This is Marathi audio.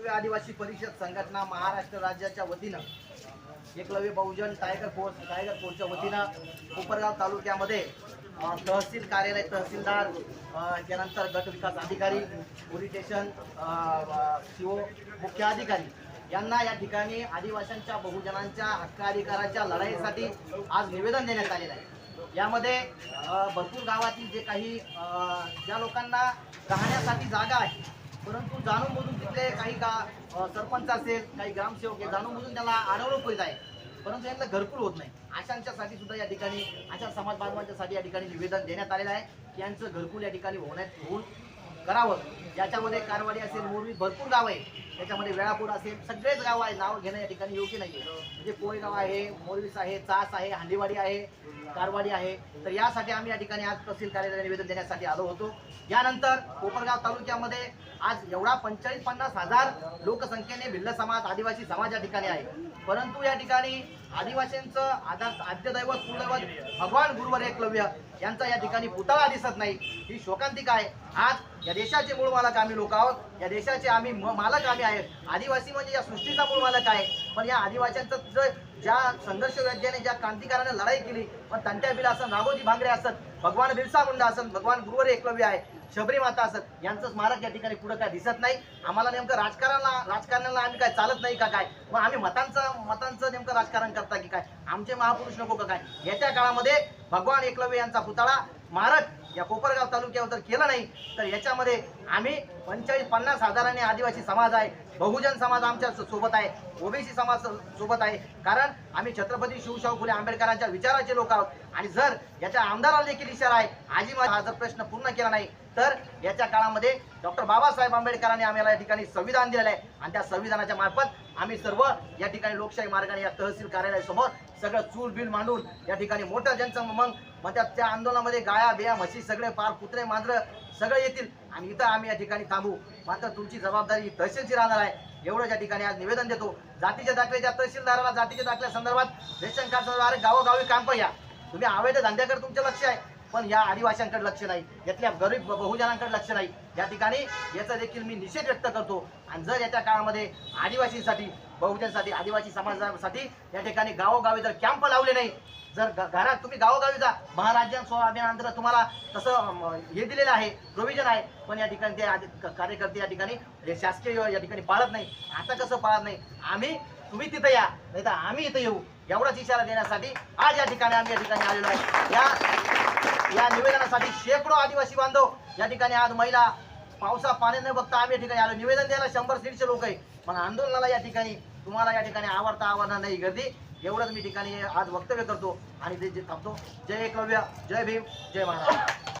एकलव्य आदिवासी परिषद संघटना महाराष्ट्र राज्याच्या वतीनं Eklavya Bahujan tiger force tiger फोर्सच्या वतीनं कोपरगाव तालुक्यामध्ये तहसील कार्यालय तहसीलदार त्यानंतर गट विकास अधिकारी पोलीस स्टेशन सीओ मुख्य अधिकारी यांना या ठिकाणी आदिवासींच्या बहुजनांच्या हक्क अधिकाराच्या लढाईसाठी आज निवेदन देण्यात आलेलं आहे. यामध्ये भरपूर गावातील जे काही ज्या लोकांना राहण्यासाठी जागा आहे परंतु जाणून बुजून तिथले काही का सरपंच असेल काही ग्रामसेवक हे जाणून बुजून त्यांना अडवणूक होत आहे परंतु यांना घरकुल होत नाही. अशांच्यासाठी सुद्धा या ठिकाणी अशा समाज बांधवांच्यासाठी या ठिकाणी निवेदन देण्यात आलेलं आहे की यांचं घरकुल या ठिकाणी होण्यात होऊन करावं. ज्याच्यामध्ये कारवाडी असेल मोरवी भरपूर गाव आहे त्याच्यामध्ये वेळापूर असेल सगळेच गाव आहे नाव घेणं या ठिकाणी योग्य नाही आहे म्हणजे कोळेगाव आहे मोरवीस आहे चास आहे हांडीवाडी आहे कारवाडी आहे. तर यासाठी आम्ही या ठिकाणी आज तहसील कार्यालयाला निवेदन देण्यासाठी आलो होतो. यानंतर कोपरगाव तालुक्यामध्ये आज एवढा पंचेचाळीस पन्नास हजार लोकसंख्येने भिल्ल समाज आदिवासी समाज या ठिकाणी आहे. परंतु या ठिकाणी आदिवासींचं आधार आद्यदैवत कुलदैवत भगवान गुरुवर एकलव्य. यांचा या ठिकाणी पुतळा दिसत नाही. ही शोकांतिका आहे. आज या देशाचे मूळ मालक आम्ही लोक आहोत. या देशाचे आम्ही म- मालक आम्ही आहेत. आदिवासी म्हणजे या सृष्टीचा मूळ मालक आहे. पण या आदिवासींचं जे ज्या संघर्ष योद्ध्याने ज्या क्रांतिकाराने लढाई केली पण तंट्या बिला असं नागोजी भांगरे असत भगवान बिरसा मुंडा असत भगवान गुरुवर एकलव्य आहे शबरी माता असत यांचं स्मारक या ठिकाणी पुढं काय दिसत नाही. आम्हाला नेमकं राजकारणाला राजकारणाला आम्ही काय चालत नाही का काय? मग आम्ही मतांचं मतांचं नेमकं राजकारण करता की काय? आमचे महापुरुष नको का काय? येत्या काळामध्ये भगवान एकलव्य यांचा पुतळा मारक या कोपरगाव तालुक्यावर जर केलं नाही तर याच्यामध्ये आम्ही पंचेचाळीस पन्नास हजारांनी आदिवासी समाज आहे बहुजन समाज आमच्यासोबत आहे ओबीसी समाज सोबत आहे. कारण आम्ही छत्रपती शिवशाहू फुले आंबेडकरांच्या विचाराचे लोक आहोत. आणि जर याच्या आमदाराला देखील इशारा आहे आजी माझा हा जर प्रश्न पूर्ण केला नाही तर याच्या काळामध्ये डॉक्टर बाबासाहेब आंबेडकरांनी आम्हाला या ठिकाणी संविधान दिलेलं आहे. आणि त्या संविधानाच्या मार्फत आम्ही सर्व या ठिकाणी लोकशाही मार्गाने या तहसील कार्यालयासमोर सगळं चूल बिल मांडून या ठिकाणी मोठं ज्यांचं मग मग त्या आंदोलनामध्ये गाया बिया म्हशी सगळे पार कुत्रे मांजरं सगळे येतील. आणि इथं आम्ही या ठिकाणी थांबू. मात्र तुमची जबाबदारी तहसीलची राहणार आहे. एवढं या ठिकाणी आज निवेदन देतो जातीच्या दाखल्याच्या तहसीलदाराला जातीच्या दाखल्या संदर्भात रेशन कार्ड गावोगावी काम या तुम्ही अवैध धंद्याकडे तुमचं लक्ष आहे पण या आदिवासींकडे लक्ष नाही यातल्या गरीब बहुजनांकडे लक्ष नाही. या ठिकाणी याचा देखील मी निषेध व्यक्त करतो. आणि जर याच्या काळामध्ये आदिवासींसाठी बहुजनसाठी आदिवासी समाजासाठी या ठिकाणी गावोगावी जर कॅम्प लावले नाही जर घरात तुम्ही गावोगावी जा महाराजां स्वाभियानांतर तुम्हाला तसं हे दिलेलं आहे प्रोव्हिजन आहे पण या ठिकाणी ते कार्यकर्ते या ठिकाणी म्हणजे शासकीय या ठिकाणी पाळत नाही. आता कसं पाळत नाही? आम्ही तुम्ही तिथं या नाही तर आम्ही इथं येऊ. एवढाच इशारा देण्यासाठी आज या ठिकाणी आम्ही या ठिकाणी आलेलो आहे. या या निवेदनासाठी शेकडो आदिवासी बांधव या ठिकाणी आज महिला पावसा पाणी न बघता आम्ही या ठिकाणी आलो. निवेदन द्यायला शंभर दीडशे लोक आहे. पण आंदोलनाला या ठिकाणी तुम्हाला या ठिकाणी आवडता आवडणार नाही गर्दी. एवढंच मी ठिकाणी आज वक्तव्य करतो आणि ते जे थांबतो. जय एकलव्य जय भीम जय महाराज